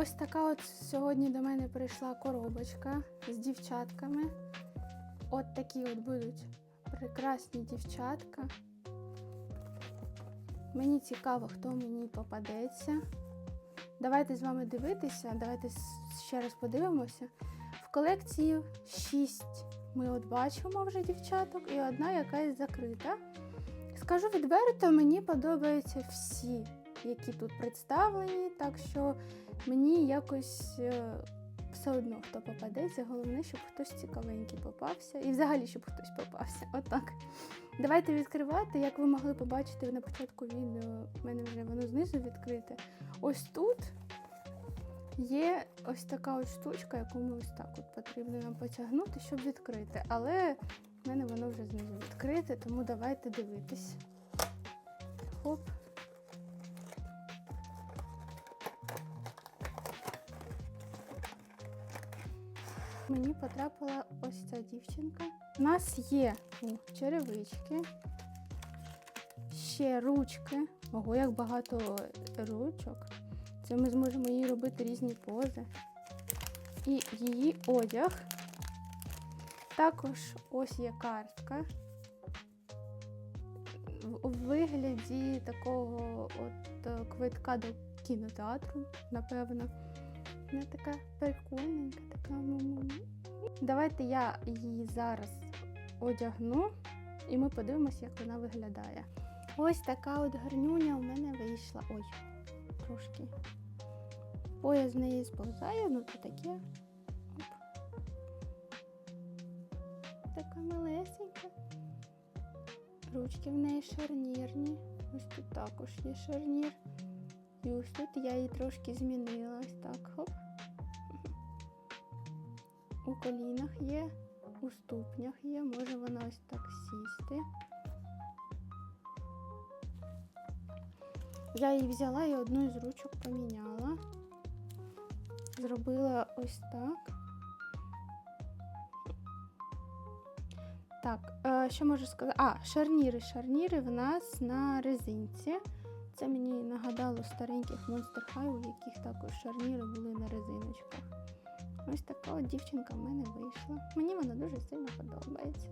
Ось така от сьогодні до мене прийшла коробочка з дівчатками. От такі от будуть прекрасні дівчатка. Мені цікаво, хто мені попадеться. Давайте з вами дивитися, давайте ще раз подивимося. В колекції 6 ми от бачимо вже дівчаток, і одна якась закрита. Скажу відверто, мені подобаються всі, які тут представлені, так що мені якось е, все одно хто попадеться. Головне, щоб хтось цікавенький попався. І взагалі, щоб хтось попався. Отак. Давайте відкривати. Як ви могли побачити на початку відео, в мене вже воно знизу відкрите. Ось тут є ось така от штучка, яку ми ось так от потрібно нам потягнути, щоб відкрити. Але в мене воно вже знизу відкрите, тому давайте дивитись. Хоп. Мені потрапила ось ця дівчинка. У нас є черевички, ще ручки. Ого, як багато ручок. Це ми зможемо їй робити різні пози. І її одяг. Також ось є картка. У вигляді такого от е, квитка до кінотеатру, напевно. Вона така прикольненька, така. Давайте я її зараз одягну і ми подивимося, як вона виглядає. Ось така от гарнюня у мене вийшла. Ой, трошки. Пояс з неї сповзає, ну то таке. Оп. Така малесенька. Ручки в неї шарнірні. Ось тут також є шарнір. І ось тут я її трошки змінила. Ось так. Хоп. У колінах є, у ступнях є, може вона ось так сісти. Я її взяла і одну із ручок поміняла. Зробила ось так. Так, е, що можу сказати? А, шарніри. Шарніри в нас на резинці. Це мені нагадало стареньких Monster High, у яких також шарніри були на резиночках. Ось така от дівчинка в мене вийшла. Мені вона дуже сильно подобається.